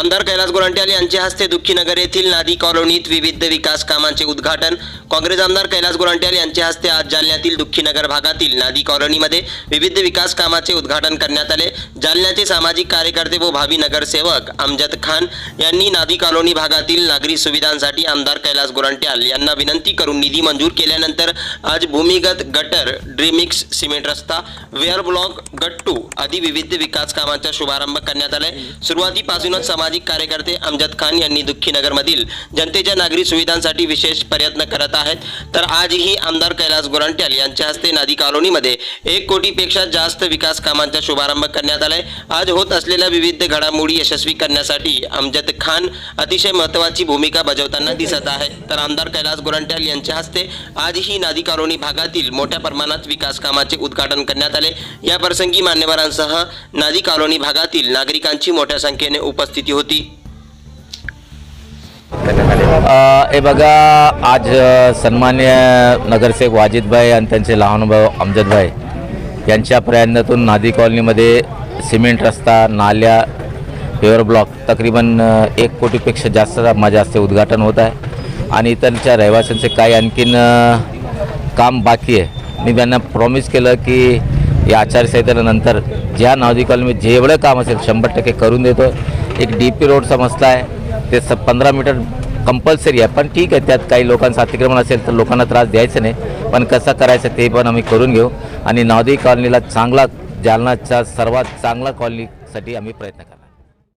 आमदार कैलास गोरंट्याल यांच्या हस्ते दुःखीनगर येथील नादी कॉलनीत विविध विकास कामांचे उद्घाटन. काँग्रेस आमदार कैलास गोरंट्याल यांच्या हस्ते आज जालन्यातील दुःखीनगर भागातील नादी कॉलनीमध्ये विविध विकास कामाचे उद्घाटन करण्यात आले. जालन्याचे सामाजिक कार्यकर्ते व भावी नगरसेवक अमजद खान यांनी नादी कॉलनी भागातील नागरी सुविधांसाठी आमदार कैलास गोरंट्याल यांना विनंती करून निधी मंजूर केल्यानंतर आज भूमिगत गटर ड्रीमिक्स सिमेंट रस्ता वेअर ब्लॉक गट्टू आदी विविध विकास कामांचा शुभारंभ करण्यात आलाय. सुरुवातीपासूनच समाज सामाजिक कार्यकर्ते अमजद खान यांनी दुःखीनगरमधील जनतेच्या नागरी सुविधांसाठी विशेष प्रयत्न करत आहेत. तर आजही आमदार कैलास गोरंट्याल यांच्या हस्ते नादी कॉलनीमध्ये एक कोटीपेक्षा जास्त विकास कामांचा शुभारंभ करण्यात आलाय. आज होत असलेल्या विविध घडामोडी यशस्वी करण्यासाठी अमजद खान अतिशय महत्त्वाची भूमिका बजावताना दिसत आहे तर आमदार कैलास गोरंट्याल यांच्या हस्ते आजही नादी कॉलनी भागातील मोठ्या प्रमाणात विकास कामाचे उद्घाटन करण्यात आले. या प्रसंगी मान्यवरांसह नादी कॉलनी भागातील नागरिकांची मोठ्या संख्येने उपस्थिती होती? हे बघा आज सन्मान्य नगरसेवक वाजिदभाई आणि त्यांचे लहान भाऊ अमजदभाई यांच्या प्रयत्नातून नादी कॉलनीमध्ये सिमेंट रस्ता नाल्या पेवर ब्लॉक तकरीबन एक कोटीपेक्षा जास्त माझ्या हस्ते उद्घाटन होत आहे. आणि इतरच्या रहिवाशांचे काही आणखीन काम बाकी आहे. मी त्यांना प्रॉमिस केलं की या आचारसंहितेनंतर ज्या नादी कॉलनीमध्ये जेवढं काम असेल शंभर टक्के करून देतो एक डी पी रोडचा मसला आहे ते स पंधरा मीटर कंपल्सरी आहे. पण ठीक आहे त्यात काही लोकांचं अतिक्रमण असेल तर लोकांना त्रास द्यायचा नाही. पण कसं करायचं ते पण आम्ही करून घेऊ. आणि नावदी कॉलनीला चांगला जालनाचा सर्वात चांगला कॉलनीसाठी आम्ही प्रयत्न करू